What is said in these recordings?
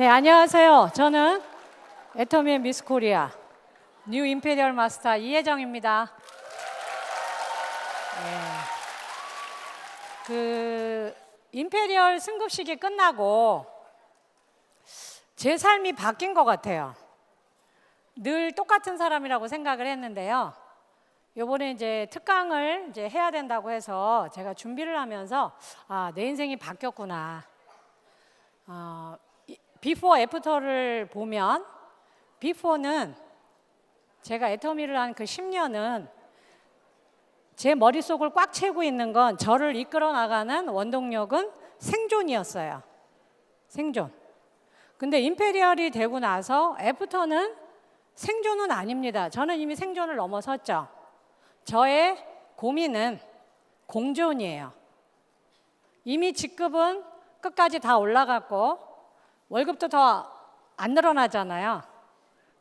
네, 안녕하세요. 저는 애터미의 미스 코리아 뉴 임페리얼 마스터 이혜정입니다. 네. 그 임페리얼 승급식이 끝나고 제 삶이 바뀐 것 같아요. 늘 똑같은 사람이라고 생각을 했는데요. 요번에 이제 특강을 이제 해야 된다고 해서 제가 준비를 하면서 아, 내 인생이 바뀌었구나. 어, 이- 비포 애프터를 보면 비포는 제가 애터미를 한 그 10년은 제 머릿속을 꽉 채우고 있는 건 저를 이끌어 나가는 원동력은 생존이었어요. 생존. 근데 임페리얼이 되고 나서 애프터는 생존은 아닙니다. 저는 이미 생존을 넘어섰죠. 저의 고민은 공존이에요. 이미 직급은 끝까지 다 올라갔고 월급도 더 안 늘어나잖아요.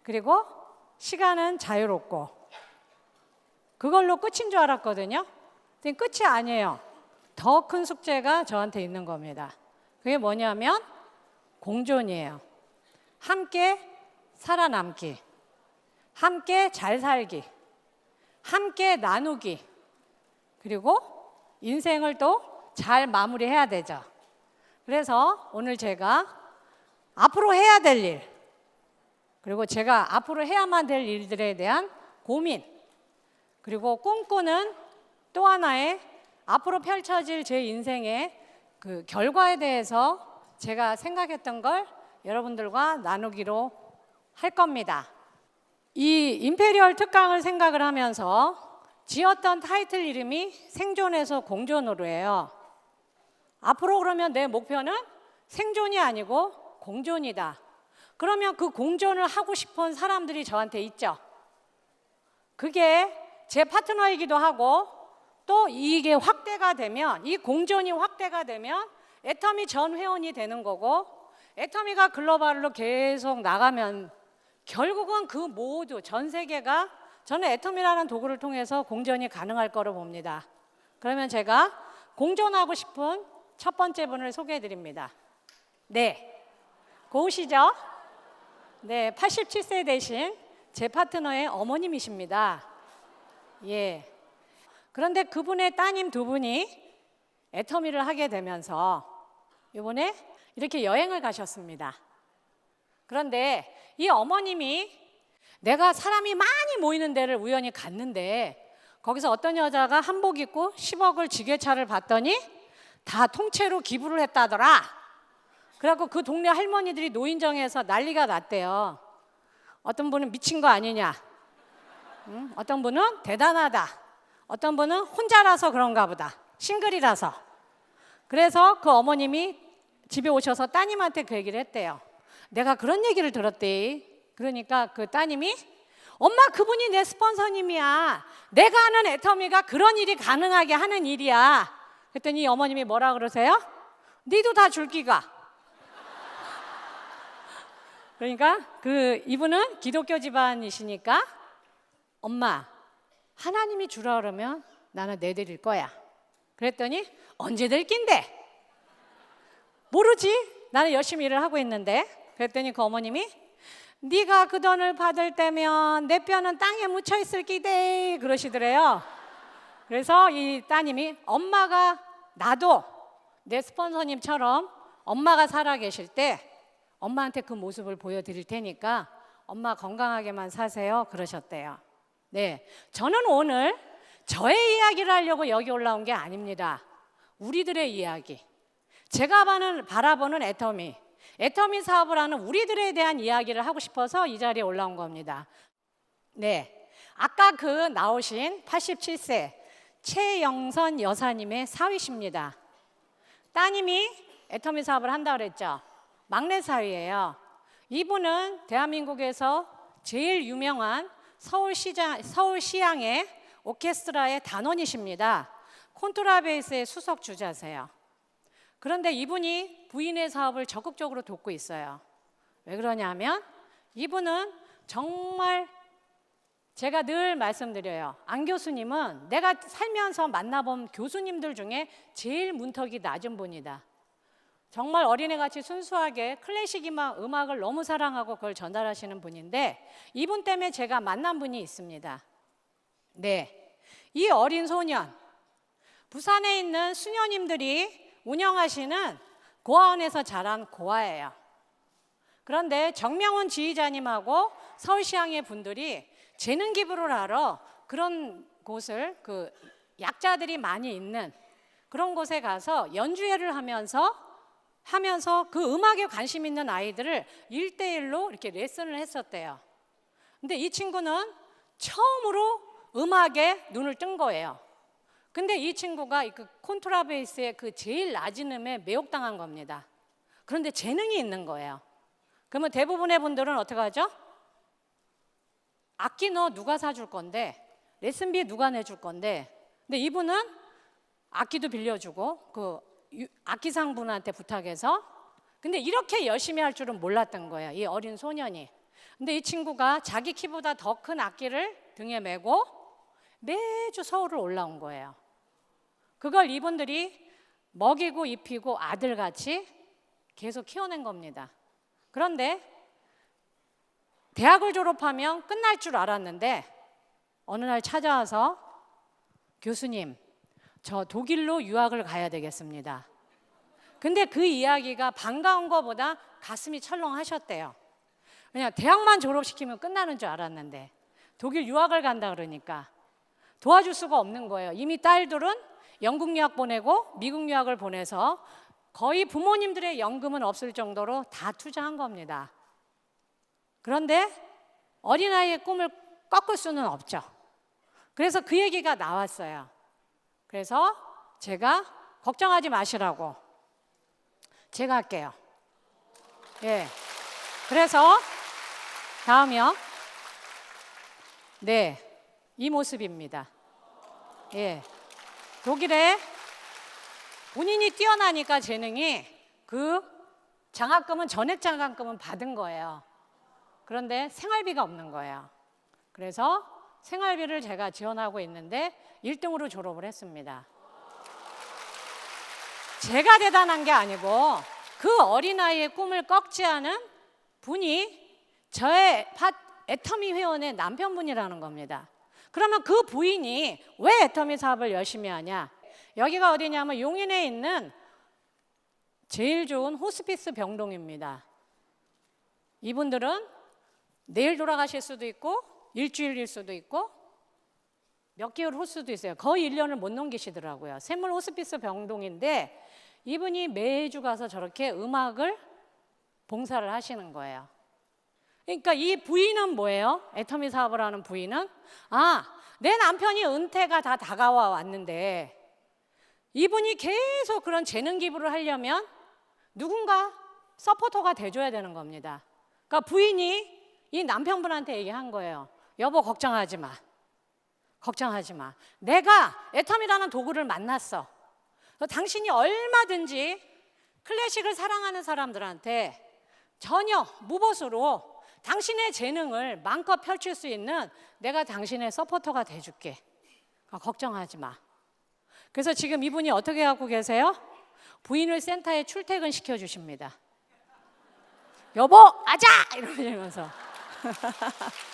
그리고 시간은 자유롭고 그걸로 끝인 줄 알았거든요. 근데 끝이 아니에요. 더 큰 숙제가 저한테 있는 겁니다. 그게 뭐냐면 공존이에요. 함께 살아남기, 함께 잘 살기, 함께 나누기, 그리고 인생을 또 잘 마무리해야 되죠. 그래서 오늘 제가 앞으로 해야 될 일, 그리고 제가 앞으로 해야만 될 일들에 대한 고민, 그리고 꿈꾸는 또 하나의 앞으로 펼쳐질 제 인생의 그 결과에 대해서 제가 생각했던 걸 여러분들과 나누기로 할 겁니다. 이 임페리얼 특강을 생각을 하면서 지었던 타이틀 이름이 생존에서 공존으로예요. 앞으로 그러면 내 목표는 생존이 아니고 공존이다. 그러면 그 공존을 하고 싶은 사람들이 저한테 있죠. 그게 제 파트너이기도 하고 또 이게 확대가 되면 이 공존이 확대가 되면 애터미 전 회원이 되는 거고 애터미가 글로벌로 계속 나가면 결국은 그 모두 전 세계가 저는 애터미라는 도구를 통해서 공존이 가능할 거로 봅니다. 그러면 제가 공존하고 싶은 첫 번째 분을 소개해 드립니다. 네. 고우시죠? 네, 87세 되신 제 파트너의 어머님이십니다. 예. 그런데 그분의 따님 두 분이 애터미를 하게 되면서 이번에 이렇게 여행을 가셨습니다. 그런데 이 어머님이 내가 사람이 많이 모이는 데를 우연히 갔는데 거기서 어떤 여자가 한복 입고 10억을 지게차를 봤더니 다 통째로 기부를 했다더라. 그래갖고 그 동네 할머니들이 노인정에서 난리가 났대요. 어떤 분은 미친 거 아니냐. 응? 어떤 분은 대단하다. 어떤 분은 혼자라서 그런가 보다. 싱글이라서. 그래서 그 어머님이 집에 오셔서 따님한테 그 얘기를 했대요. 내가 그런 얘기를 들었대. 그러니까 그 따님이 엄마 그분이 내 스폰서님이야. 내가 하는 애터미가 그런 일이 가능하게 하는 일이야. 그랬더니 어머님이 뭐라 그러세요? 니도 다 줄기가. 그러니까 그 이분은 기독교 집안이시니까 엄마 하나님이 주라 그러면 나는 내드릴 거야. 그랬더니 언제 될 낀데? 모르지. 나는 열심히 일을 하고 있는데. 그랬더니 그 어머님이 네가 그 돈을 받을 때면 내 뼈는 땅에 묻혀 있을 기대 그러시더래요. 그래서 이 따님이 엄마가 나도 내 스폰서님처럼 엄마가 살아 계실 때 엄마한테 그 모습을 보여드릴 테니까 엄마 건강하게만 사세요 그러셨대요. 네, 저는 오늘 저의 이야기를 하려고 여기 올라온 게 아닙니다. 우리들의 이야기. 제가 바라보는 애터미, 애터미 사업을 하는 우리들에 대한 이야기를 하고 싶어서 이 자리에 올라온 겁니다. 네, 아까 그 나오신 87세 최영선 여사님의 사위십니다. 따님이 애터미 사업을 한다 그랬죠. 막내 사위예요. 이분은 대한민국에서 제일 유명한 서울시장, 서울시향의 오케스트라의 단원이십니다. 콘트라베이스의 수석 주자세요. 그런데 이분이 부인의 사업을 적극적으로 돕고 있어요. 왜 그러냐면 이분은 정말 제가 늘 말씀드려요. 안 교수님은 내가 살면서 만나본 교수님들 중에 제일 문턱이 낮은 분이다. 정말 어린애같이 순수하게 클래식 음악, 음악 을 너무 사랑하고 그걸 전달하시는 분인데 이분 때문에 제가 만난 분이 있습니다. 네. 이 어린 소년, 부산에 있는 수녀님들이 운영하시는 고아원에서 자란 고아예요. 그런데 정명훈 지휘자님하고 서울시향의 분들이 재능 기부를 하러 그런 곳을 그 약자들이 많이 있는 그런 곳에 가서 연주회를 하면서 하면서 그 음악에 관심 있는 아이들을 일대일로 이렇게 레슨을 했었대요. 근데 이 친구는 처음으로 음악에 눈을 뜬 거예요. 근데 이 친구가 그 콘트라베이스의 그 제일 낮은 음에 매혹당한 겁니다. 그런데 재능이 있는 거예요. 그러면 대부분의 분들은 어떻게 하죠? 악기 너 누가 사줄 건데 레슨비 누가 내줄 건데 근데 이분은 악기도 빌려주고 그 유- 악기상 분한테 부탁해서. 근데 이렇게 열심히 할 줄은 몰랐던 거예요 이 어린 소년이. 근데 이 친구가 자기 키보다 더 큰 악기를 등에 메고 매주 서울을 올라온 거예요. 그걸 이분들이 먹이고 입히고 아들같이 계속 키워낸 겁니다. 그런데 대학을 졸업하면 끝날 줄 알았는데 어느 날 찾아와서 교수님, 저 독일로 유학을 가야 되겠습니다. 근데 그 이야기가 반가운 것보다 가슴이 철렁하셨대요. 그냥 대학만 졸업시키면 끝나는 줄 알았는데 독일 유학을 간다 그러니까 도와줄 수가 없는 거예요. 이미 딸들은 영국 유학 보내고 미국 유학을 보내서 거의 부모님들의 연금은 없을 정도로 다 투자한 겁니다. 그런데 어린아이의 꿈을 꺾을 수는 없죠. 그래서 그 얘기가 나왔어요. 그래서 제가 걱정하지 마시라고 제가 할게요. 예. 그래서 다음이요. 네. 이 모습입니다. 예. 독일에 본인이 뛰어나니까 재능이 그 장학금은 전액 장학금은 받은 거예요. 그런데 생활비가 없는 거예요. 그래서 생활비를 제가 지원하고 있는데 1등으로 졸업을 했습니다. 제가 대단한 게 아니고 그 어린아이의 꿈을 꺾지 않은 분이 저의 팟 애터미 회원의 남편분이라는 겁니다. 그러면 그 부인이 왜 애터미 사업을 열심히 하냐? 여기가 어디냐면 용인에 있는 제일 좋은 호스피스 병동입니다. 이분들은 내일 돌아가실 수도 있고 일주일일 수도 있고 몇 개월 후 수도 있어요. 거의 1년을 못 넘기시더라고요. 샘물 호스피스 병동인데 이분이 매주 가서 저렇게 음악을 봉사를 하시는 거예요. 그러니까 이 부인은 뭐예요? 애터미 사업을 하는 부인은 아, 내 남편이 은퇴가 다 다가와 왔는데 이분이 계속 그런 재능 기부를 하려면 누군가 서포터가 돼줘야 되는 겁니다. 그러니까 부인이 이 남편분한테 얘기한 거예요. 여보 걱정하지 마. 걱정하지 마. 내가 애텀이라는 도구를 만났어. 당신이 얼마든지 클래식을 사랑하는 사람들한테 전혀 무보수로 당신의 재능을 마음껏 펼칠 수 있는 내가 당신의 서포터가 돼줄게. 그러니까 걱정하지 마. 그래서 지금 이분이 어떻게 하고 계세요? 부인을 센터에 출퇴근 시켜 주십니다. 여보, 아자! 이러면서.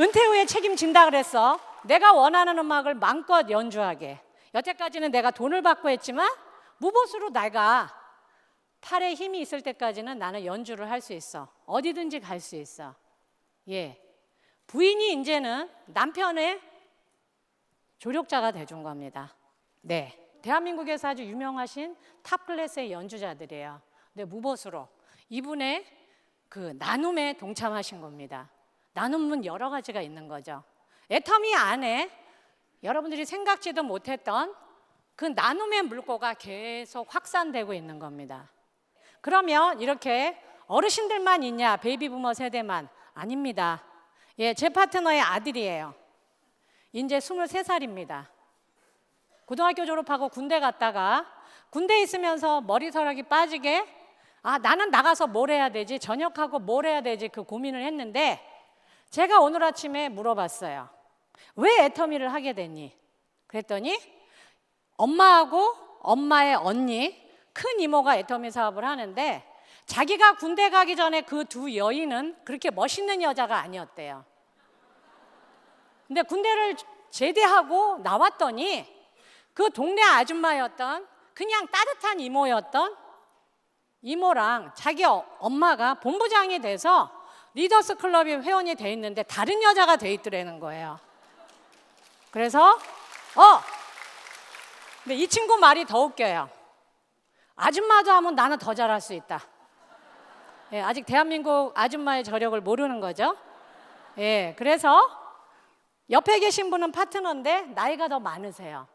은퇴 후에 책임진다 그랬어. 내가 원하는 음악을 마음껏 연주하게. 여태까지는 내가 돈을 받고 했지만 무보수로 내가 팔에 힘이 있을 때까지는 나는 연주를 할 수 있어. 어디든지 갈 수 있어. 예. 부인이 이제는 남편의 조력자가 돼준 겁니다. 네. 대한민국에서 아주 유명하신 탑 클래스의 연주자들이에요. 근데 무보수로 이분의 그 나눔에 동참하신 겁니다. 나눔은 여러 가지가 있는 거죠. 애터미 안에 여러분들이 생각지도 못했던 그 나눔의 물꼬가 계속 확산되고 있는 겁니다. 그러면 이렇게 어르신들만 있냐? 베이비 부머 세대만 아닙니다. 예, 제 파트너의 아들이에요. 이제 23살입니다. 고등학교 졸업하고 군대 갔다가 군대 있으면서 머리털하기 빠지게 아, 나는 나가서 뭘 해야 되지? 전역하고 뭘 해야 되지? 그 고민을 했는데 제가 오늘 아침에 물어봤어요. 왜 애터미를 하게 됐니? 그랬더니 엄마하고 엄마의 언니 큰 이모가 애터미 사업을 하는데 자기가 군대 가기 전에 그 두 여인은 그렇게 멋있는 여자가 아니었대요. 근데 군대를 제대하고 나왔더니 그 동네 아줌마였던 그냥 따뜻한 이모였던 이모랑 자기 어- 엄마가 본부장이 돼서 리더스 클럽에 회원이 돼 있는데 다른 여자가 돼 있더라는 거예요. 그래서 어 근데 이 친구 말이 더 웃겨요. 아줌마도 하면 나는 더 잘할 수 있다. 예, 아직 대한민국 아줌마의 저력을 모르는 거죠. 예, 그래서 옆에 계신 분은 파트너인데 나이가 더 많으세요.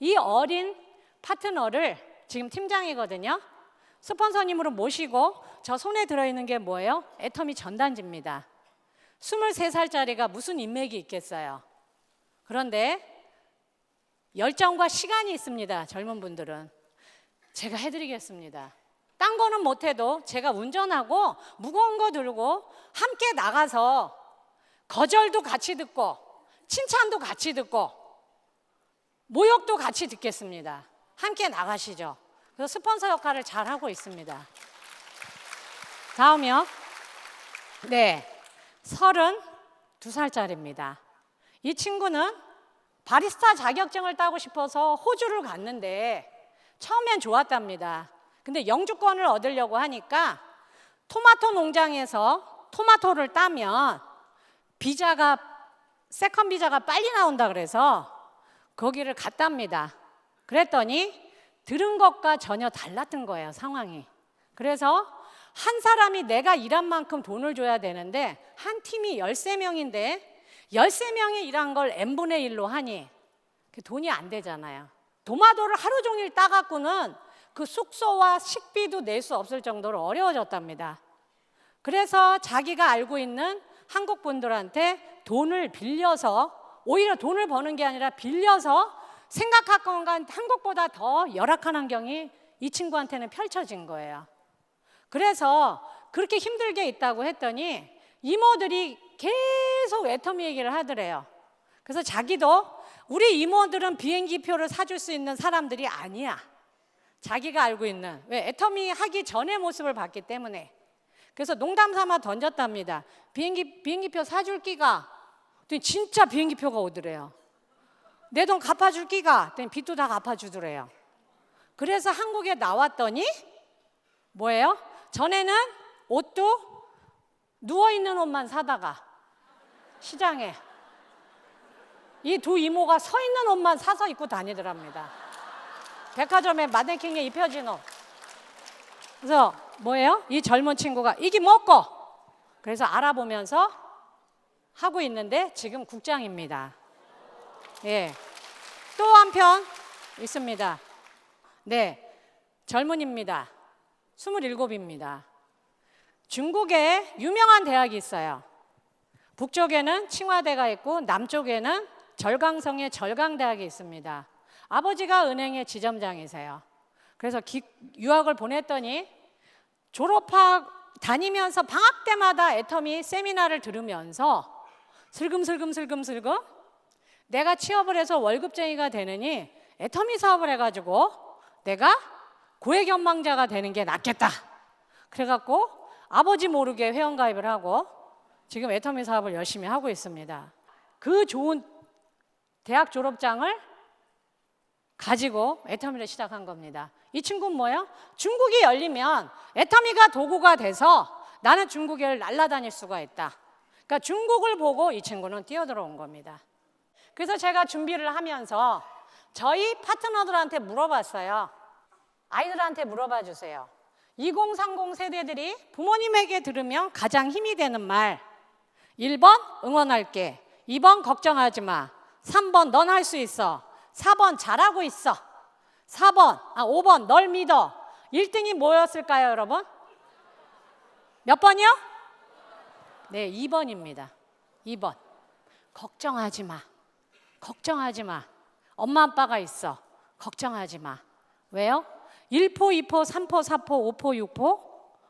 이 어린 파트너를 지금 팀장이거든요. 스폰서님으로 모시고 저 손에 들어있는 게 뭐예요? 애터미 전단지입니다. 23살짜리가 무슨 인맥이 있겠어요. 그런데 열정과 시간이 있습니다. 젊은 분들은. 제가 해드리겠습니다. 딴 거는 못해도 제가 운전하고 무거운 거 들고 함께 나가서 거절도 같이 듣고 칭찬도 같이 듣고 모욕도 같이 듣겠습니다. 함께 나가시죠. 그래서 스폰서 역할을 잘 하고 있습니다. 다음이요. 네. 32살짜리입니다. 이 친구는 바리스타 자격증을 따고 싶어서 호주를 갔는데 처음엔 좋았답니다. 근데 영주권을 얻으려고 하니까 토마토 농장에서 토마토를 따면 비자가 세컨 비자가 빨리 나온다 그래서 거기를 갔답니다. 그랬더니 들은 것과 전혀 달랐던 거예요, 상황이. 그래서 한 사람이 내가 일한 만큼 돈을 줘야 되는데 한 팀이 13명인데 13명이 일한 걸 n분의 1로 하니 그 돈이 안 되잖아요. 도마도를 하루 종일 따갖고는 그 숙소와 식비도 낼 수 없을 정도로 어려워졌답니다. 그래서 자기가 알고 있는 한국 분들한테 돈을 빌려서 오히려 돈을 버는 게 아니라 빌려서 생각할 건 한국보다 더 열악한 환경이 이 친구한테는 펼쳐진 거예요. 그래서 그렇게 힘들게 있다고 했더니 이모들이 계속 애터미 얘기를 하더래요. 그래서 자기도 우리 이모들은 비행기 표를 사줄 수 있는 사람들이 아니야. 자기가 알고 있는 왜 애터미 하기 전의 모습을 봤기 때문에 그래서 농담 삼아 던졌답니다. 비행기 비행기표 사줄 끼가 진짜 비행기표가 오더래요. 내 돈 갚아줄 끼가 빚도 다 갚아주더래요. 그래서 한국에 나왔더니 뭐예요? 전에는 옷도 누워 있는 옷만 사다가 시장에 이 두 이모가 서 있는 옷만 사서 입고 다니더랍니다. 백화점에 마네킹에 입혀진 옷. 그래서 뭐예요? 이 젊은 친구가 이게 뭐고? 그래서 알아보면서 하고 있는데 지금 국장입니다. 예. 또 한편 있습니다. 네. 젊은입니다. 27입니다. 중국에 유명한 대학이 있어요. 북쪽에는 칭화대가 있고 남쪽에는 절강성의 절강대학이 있습니다. 아버지가 은행의 지점장이세요. 그래서 기- 유학을 보냈더니 졸업학 다니면서 방학 때마다 애터미 세미나를 들으면서 슬금슬금슬금슬금 내가 취업을 해서 월급쟁이가 되느니 애터미 사업을 해가지고 내가 고액 연망자가 되는 게 낫겠다. 그래갖고 아버지 모르게 회원가입을 하고 지금 애터미 사업을 열심히 하고 있습니다. 그 좋은 대학 졸업장을 가지고 애터미를 시작한 겁니다. 이 친구는 뭐예요? 중국이 열리면 애터미가 도구가 돼서 나는 중국을 날아다닐 수가 있다. 그러니까 중국을 보고 이 친구는 뛰어들어온 겁니다. 그래서 제가 준비를 하면서 저희 파트너들한테 물어봤어요. 아이들한테 물어봐 주세요. 2030 세대들이 부모님에게 들으면 가장 힘이 되는 말. 1번 응원할게. 2번 걱정하지 마. 3번 넌 할 수 있어. 4번 잘하고 있어. 4번, 아, 5번 널 믿어. 1등이 뭐였을까요, 여러분? 몇 번이요? 네, 2번입니다. 2번. 걱정하지 마. 걱정하지 마. 엄마 아빠가 있어. 걱정하지 마. 왜요? 1포, 2포, 3포, 4포, 5포, 6포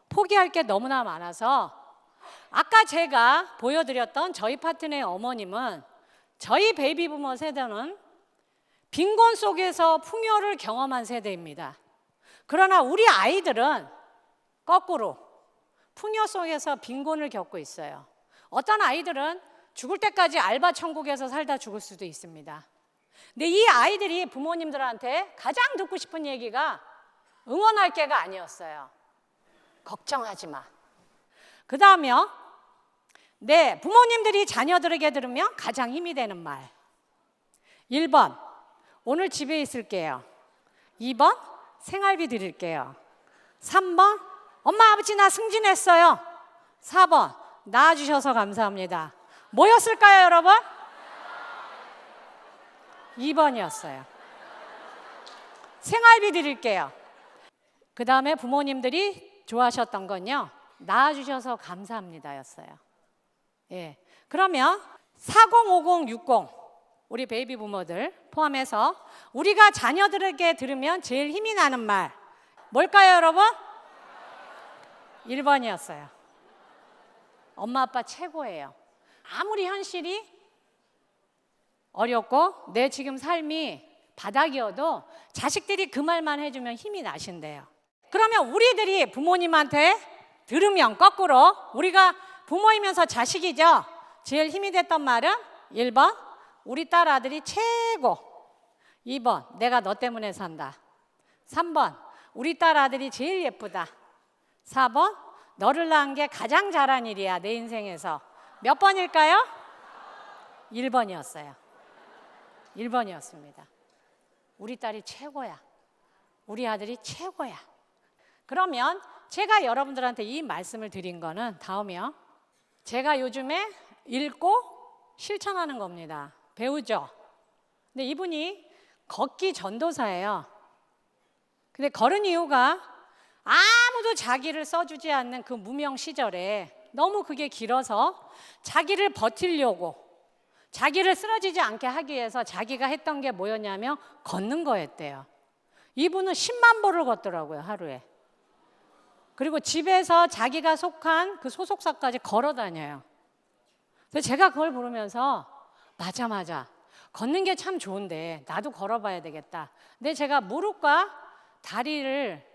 포기할 게 너무나 많아서 아까 제가 보여드렸던 저희 파트너의 어머님은 저희 베이비 부머 세대는 빈곤 속에서 풍요를 경험한 세대입니다. 그러나 우리 아이들은 거꾸로 풍요 속에서 빈곤을 겪고 있어요. 어떤 아이들은 죽을 때까지 알바 천국에서 살다 죽을 수도 있습니다. 근데 이 아이들이 부모님들한테 가장 듣고 싶은 얘기가 응원할 게가 아니었어요. 걱정하지 마. 그 다음에요. 네, 부모님들이 자녀들에게 들으면 가장 힘이 되는 말. 1번, 오늘 집에 있을게요. 2번, 생활비 드릴게요. 3번, 엄마, 아버지 나 승진했어요. 4번, 낳아주셔서 감사합니다. 뭐였을까요, 여러분? 2번이었어요. 생활비 드릴게요. 그 다음에 부모님들이 좋아하셨던 건요. 낳아주셔서 감사합니다였어요. 예. 그러면 405060 우리 베이비 부모들 포함해서 우리가 자녀들에게 들으면 제일 힘이 나는 말 뭘까요, 여러분? 1번이었어요. 엄마 아빠 최고예요. 아무리 현실이 어렵고 내 지금 삶이 바닥이어도 자식들이 그 말만 해주면 힘이 나신대요. 그러면 우리들이 부모님한테 들으면 거꾸로 우리가 부모이면서 자식이죠. 제일 힘이 됐던 말은 1번 우리 딸 아들이 최고. 2번 내가 너 때문에 산다. 3번 우리 딸 아들이 제일 예쁘다. 4번 너를 낳은 게 가장 잘한 일이야 내 인생에서. 몇 번일까요? 1번이었어요. 1번이었습니다. 우리 딸이 최고야. 우리 아들이 최고야 그러면 제가 여러분들한테 이 말씀을 드린 거는 다음이요 제가 요즘에 읽고 실천하는 겁니다 배우죠 근데 이분이 걷기 전도사예요 근데 걸은 이유가 아무도 자기를 써주지 않는 그 무명 시절에 너무 그게 길어서 자기를 버틸려고 자기를 쓰러지지 않게 하기 위해서 자기가 했던 게 뭐였냐면 걷는 거였대요. 이분은 10만 보를 걷더라고요, 하루에. 그리고 집에서 자기가 속한 그 소속사까지 걸어 다녀요. 그래서 제가 그걸 부르면서 맞아, 맞아. 걷는 게 참 좋은데 나도 걸어봐야 되겠다. 근데 제가 무릎과 다리를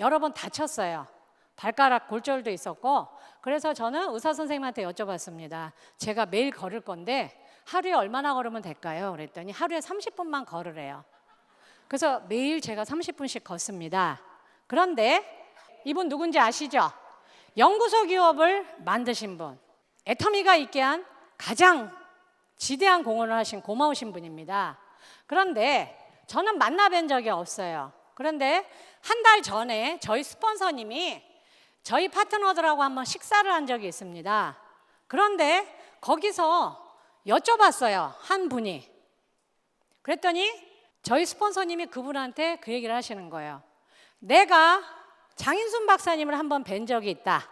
여러 번 다쳤어요. 발가락 골절도 있었고 그래서 저는 의사 선생님한테 여쭤봤습니다. 제가 매일 걸을 건데 하루에 얼마나 걸으면 될까요? 그랬더니 하루에 30분만 걸으래요. 그래서 매일 제가 30분씩 걷습니다. 그런데 이분 누군지 아시죠? 연구소 기업을 만드신 분, 애터미가 있게 한 가장 지대한 공헌을 하신 고마우신 분입니다. 그런데 저는 만나뵌 적이 없어요. 그런데 한 달 전에 저희 스폰서님이 저희 파트너들하고 한번 식사를 한 적이 있습니다. 그런데 거기서 여쭤봤어요. 한 분이. 그랬더니 저희 스폰서님이 그분한테 그 얘기를 하시는 거예요. 내가 장인순 박사님을 한번 뵌 적이 있다.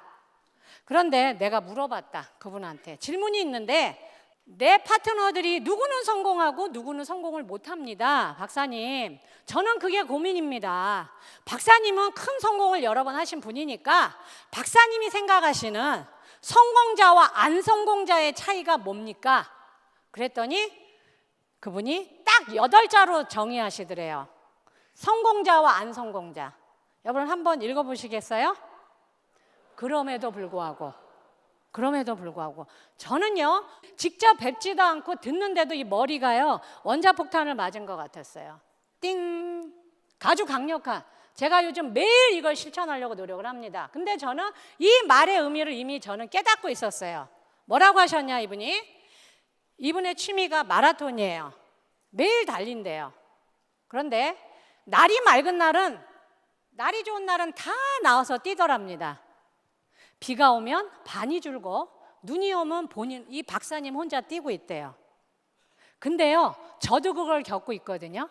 그런데 내가 물어봤다. 그분한테. 질문이 있는데 내 파트너들이 누구는 성공하고 누구는 성공을 못 합니다. 박사님. 저는 그게 고민입니다. 박사님은 큰 성공을 여러 번 하신 분이니까 박사님이 생각하시는 성공자와 안 성공자의 차이가 뭡니까? 그랬더니 그분이 딱 여덟 자로 정의하시더래요. 성공자와 안 성공자. 여러분 한번 읽어보시겠어요? 그럼에도 불구하고 그럼에도 불구하고 저는요 직접 뵙지도 않고 듣는데도 이 머리가요 원자폭탄을 맞은 것 같았어요. 띵 아주 강력한 제가 요즘 매일 이걸 실천하려고 노력을 합니다. 근데 저는 이 말의 의미를 이미 저는 깨닫고 있었어요. 뭐라고 하셨냐 이분이 이분의 취미가 마라톤이에요. 매일 달린대요. 그런데 날이 맑은 날은 날이 좋은 날은 다 나와서 뛰더랍니다. 비가 오면 반이 줄고 눈이 오면 본인 이 박사님 혼자 뛰고 있대요. 근데요, 저도 그걸 겪고 있거든요.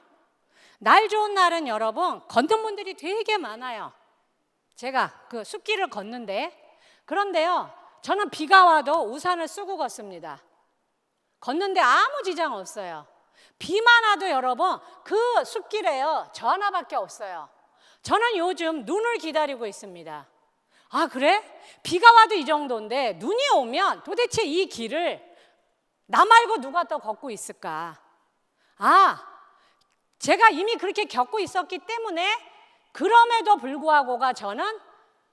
날 좋은 날은 여러분 걷는 분들이 되게 많아요. 제가 그 숲길을 걷는데 그런데요, 저는 비가 와도 우산을 쓰고 걷습니다. 걷는데 아무 지장 없어요. 비만 와도 여러분 그 숲길에요 저 하나밖에 없어요. 저는 요즘 눈을 기다리고 있습니다. 아, 그래? 비가 와도 이 정도인데 눈이 오면 도대체 이 길을 나 말고 누가 더 걷고 있을까? 아, 제가 이미 그렇게 겪고 있었기 때문에 그럼에도 불구하고가 저는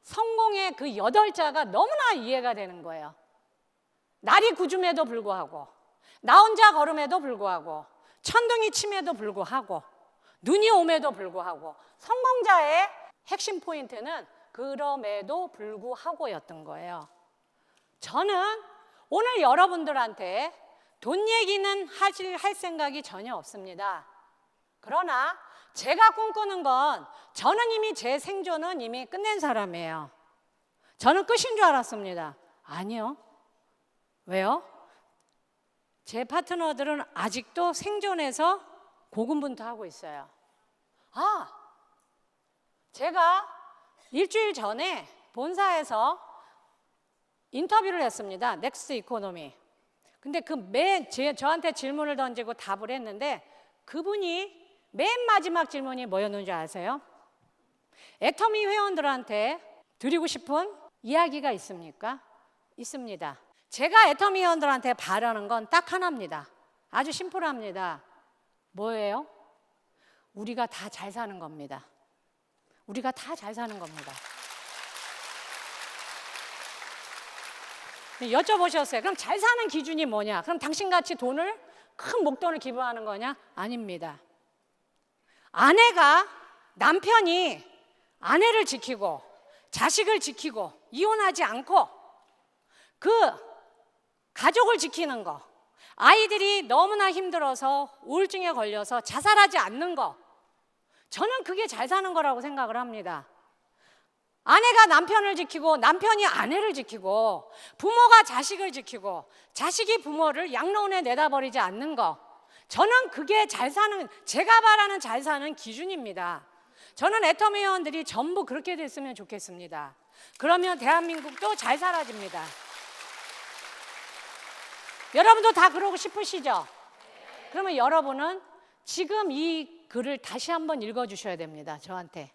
성공의 그 여덟 자가 너무나 이해가 되는 거예요. 날이 구줌에도 불구하고, 나 혼자 걸음에도 불구하고, 천둥이 침에도 불구하고, 눈이 옴에도 불구하고, 성공자의 핵심 포인트는 그럼에도 불구하고였던 거예요. 저는 오늘 여러분들한테 돈 얘기는 하실 할 생각이 전혀 없습니다. 그러나 제가 꿈꾸는 건 저는 이미 제 생존은 이미 끝낸 사람이에요. 저는 끝인 줄 알았습니다. 아니요. 왜요? 제 파트너들은 아직도 생존해서 고군분투하고 있어요. 아, 제가 일주일 전에 본사에서 인터뷰를 했습니다. 넥스트 이코노미. 근데 그 맨 저한테 질문을 던지고 답을 했는데 그분이 맨 마지막 질문이 뭐였는지 아세요? 애터미 회원들한테 드리고 싶은 이야기가 있습니까? 있습니다. 제가 애터미 회원들한테 바라는 건 딱 하나입니다. 아주 심플합니다. 뭐예요? 우리가 다 잘 사는 겁니다. 우리가 다 잘 사는 겁니다. 여쭤보셨어요. 그럼 잘 사는 기준이 뭐냐? 그럼 당신같이 돈을 큰 목돈을 기부하는 거냐? 아닙니다. 아내가 남편이 아내를 지키고 자식을 지키고 이혼하지 않고 그 가족을 지키는 거 아이들이 너무나 힘들어서 우울증에 걸려서 자살하지 않는 거 저는 그게 잘 사는 거라고 생각을 합니다. 아내가 남편을 지키고 남편이 아내를 지키고 부모가 자식을 지키고 자식이 부모를 양로원에 내다 버리지 않는 거 저는 그게 잘 사는 제가 바라는 잘 사는 기준입니다. 저는 애터미 회원들이 전부 그렇게 됐으면 좋겠습니다. 그러면 대한민국도 잘 살아집니다. 여러분도 다 그러고 싶으시죠? 그러면 여러분은 지금 이 글을 다시 한번 읽어 주셔야 됩니다. 저한테.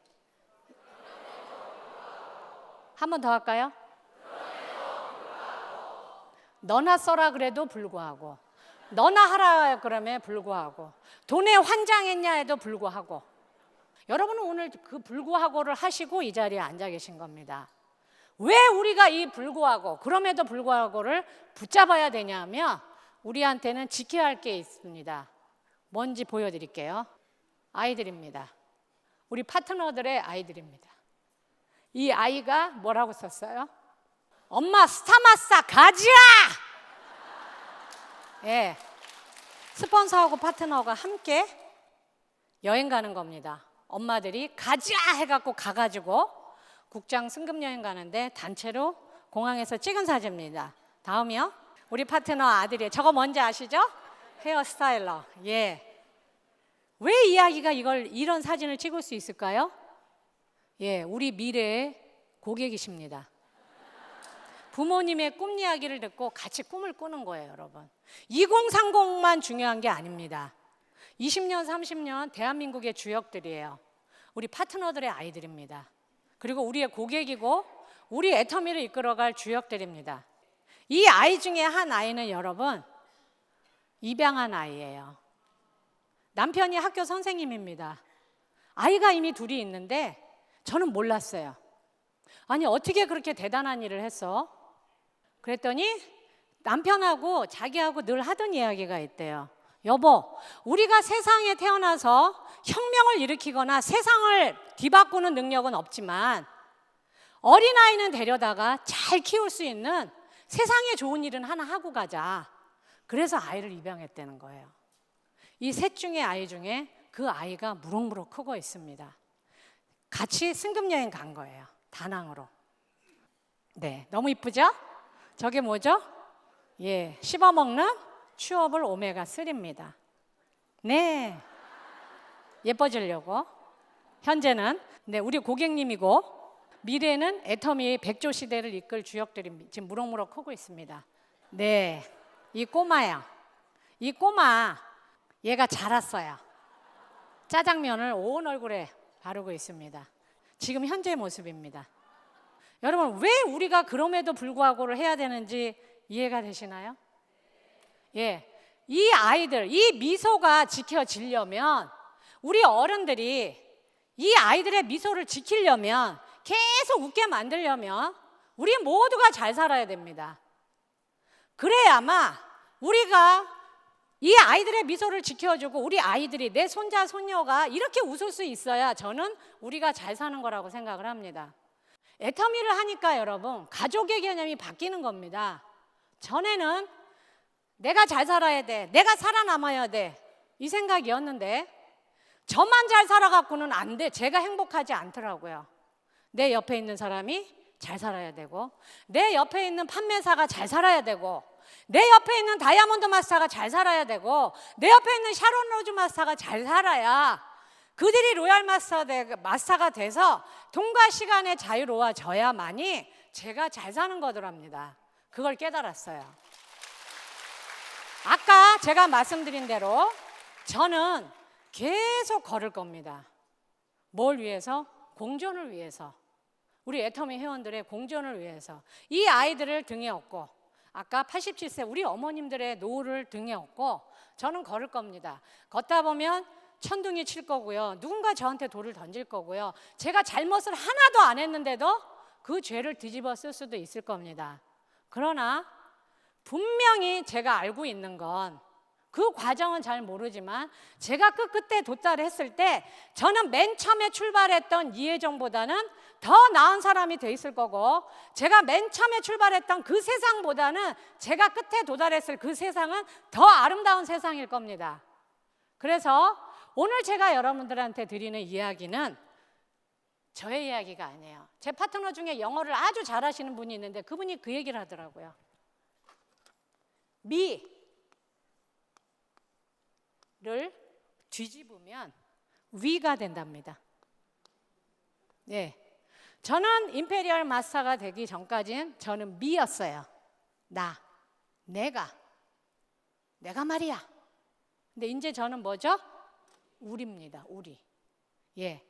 한 번 더 할까요? 너나 써라 그래도 불구하고 너나 하라 그러면 불구하고 돈에 환장했냐 해도 불구하고 여러분은 오늘 그 불구하고를 하시고 이 자리에 앉아 계신 겁니다. 왜 우리가 이 불구하고 그럼에도 불구하고를 붙잡아야 되냐면 우리한테는 지켜야 할 게 있습니다. 뭔지 보여드릴게요. 아이들입니다. 우리 파트너들의 아이들입니다. 이 아이가 뭐라고 썼어요? 엄마 스타마사 가지라! 예. 스폰서하고 파트너가 함께 여행 가는 겁니다. 엄마들이 가자 해갖고 가가지고 국장 승급 여행 가는데 단체로 공항에서 찍은 사진입니다. 다음이요. 우리 파트너 아들이 저거 뭔지 아시죠? 헤어스타일러. 예. 왜 이야기가 이걸 이런 사진을 찍을 수 있을까요? 예, 우리 미래의 고객이십니다. 부모님의 꿈 이야기를 듣고 같이 꿈을 꾸는 거예요, 여러분. 2030만 중요한 게 아닙니다. 20년, 30년 대한민국의 주역들이에요. 우리 파트너들의 아이들입니다. 그리고 우리의 고객이고 우리 애터미를 이끌어갈 주역들입니다. 이 아이 중에 한 아이는 여러분 입양한 아이예요. 남편이 학교 선생님입니다. 아이가 이미 둘이 있는데 저는 몰랐어요. 아니 어떻게 그렇게 대단한 일을 했어? 그랬더니 남편하고 자기하고 늘 하던 이야기가 있대요. 여보, 우리가 세상에 태어나서 혁명을 일으키거나 세상을 뒤바꾸는 능력은 없지만 어린아이는 데려다가 잘 키울 수 있는 세상에 좋은 일은 하나 하고 가자. 그래서 아이를 입양했다는 거예요. 이 셋 중에 아이 중에 그 아이가 무럭무럭 크고 있습니다. 같이 승급여행 간 거예요. 다낭으로. 네, 너무 이쁘죠? 저게 뭐죠? 예, 씹어먹는 추어블 오메가 3입니다. 네, 예뻐지려고. 현재는 네, 우리 고객님이고 미래는 애터미의 백조 시대를 이끌 주역들이 지금 무럭무럭 크고 있습니다. 네, 이 꼬마야. 이 꼬마 얘가 자랐어요. 짜장면을 온 얼굴에 바르고 있습니다. 지금 현재 모습입니다. 여러분 왜 우리가 그럼에도 불구하고를 해야 되는지 이해가 되시나요? 예. 이 아이들, 이 미소가 지켜지려면 우리 어른들이 이 아이들의 미소를 지키려면 계속 웃게 만들려면 우리 모두가 잘 살아야 됩니다. 그래야만 우리가 이 아이들의 미소를 지켜주고 우리 아이들이 내 손자 손녀가 이렇게 웃을 수 있어야 저는 우리가 잘 사는 거라고 생각을 합니다. 애터미를 하니까 여러분 가족의 개념이 바뀌는 겁니다. 전에는 내가 잘 살아야 돼, 내가 살아남아야 돼 이 생각이었는데 저만 잘 살아갖고는 안 돼. 제가 행복하지 않더라고요. 내 옆에 있는 사람이 잘 살아야 되고, 내 옆에 있는 판매사가 잘 살아야 되고, 내 옆에 있는 다이아몬드 마스터가 잘 살아야 되고, 내 옆에 있는 샤론 로즈 마스터가 잘 살아야 그들이 로얄 마스터 되, 마스터가 돼서 돈과 시간의 자유로워져야만이 제가 잘 사는 거더랍니다. 그걸 깨달았어요. 아까 제가 말씀드린 대로 저는 계속 걸을 겁니다. 뭘 위해서? 공존을 위해서. 우리 애터미 회원들의 공존을 위해서. 이 아이들을 등에 업고 아까 87세 우리 어머님들의 노후를 등에 업고 저는 걸을 겁니다. 걷다 보면 천둥이 칠 거고요. 누군가 저한테 돌을 던질 거고요. 제가 잘못을 하나도 안 했는데도 그 죄를 뒤집어 쓸 수도 있을 겁니다. 그러나 분명히 제가 알고 있는 건 그 과정은 잘 모르지만 제가 그 끝에 도달했을 때 저는 맨 처음에 출발했던 이혜정보다는 더 나은 사람이 돼 있을 거고 제가 맨 처음에 출발했던 그 세상보다는 제가 끝에 도달했을 그 세상은 더 아름다운 세상일 겁니다. 그래서 오늘 제가 여러분들한테 드리는 이야기는 저의 이야기가 아니에요. 제 파트너 중에 영어를 아주 잘하시는 분이 있는데 그분이 그 얘기를 하더라고요. 미를 뒤집으면 위가 된답니다. 네. 저는 임페리얼 마스터가 되기 전까지는 저는 미였어요. 나, 내가, 내가 말이야. 근데 이제 저는 뭐죠? 우리입니다. 우리. 예.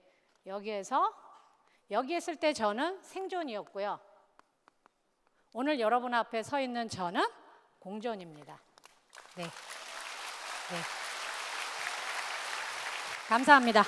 여기에서 여기 있을 때 저는 생존이었고요. 오늘 여러분 앞에 서 있는 저는 공존입니다. 네. 네. 감사합니다.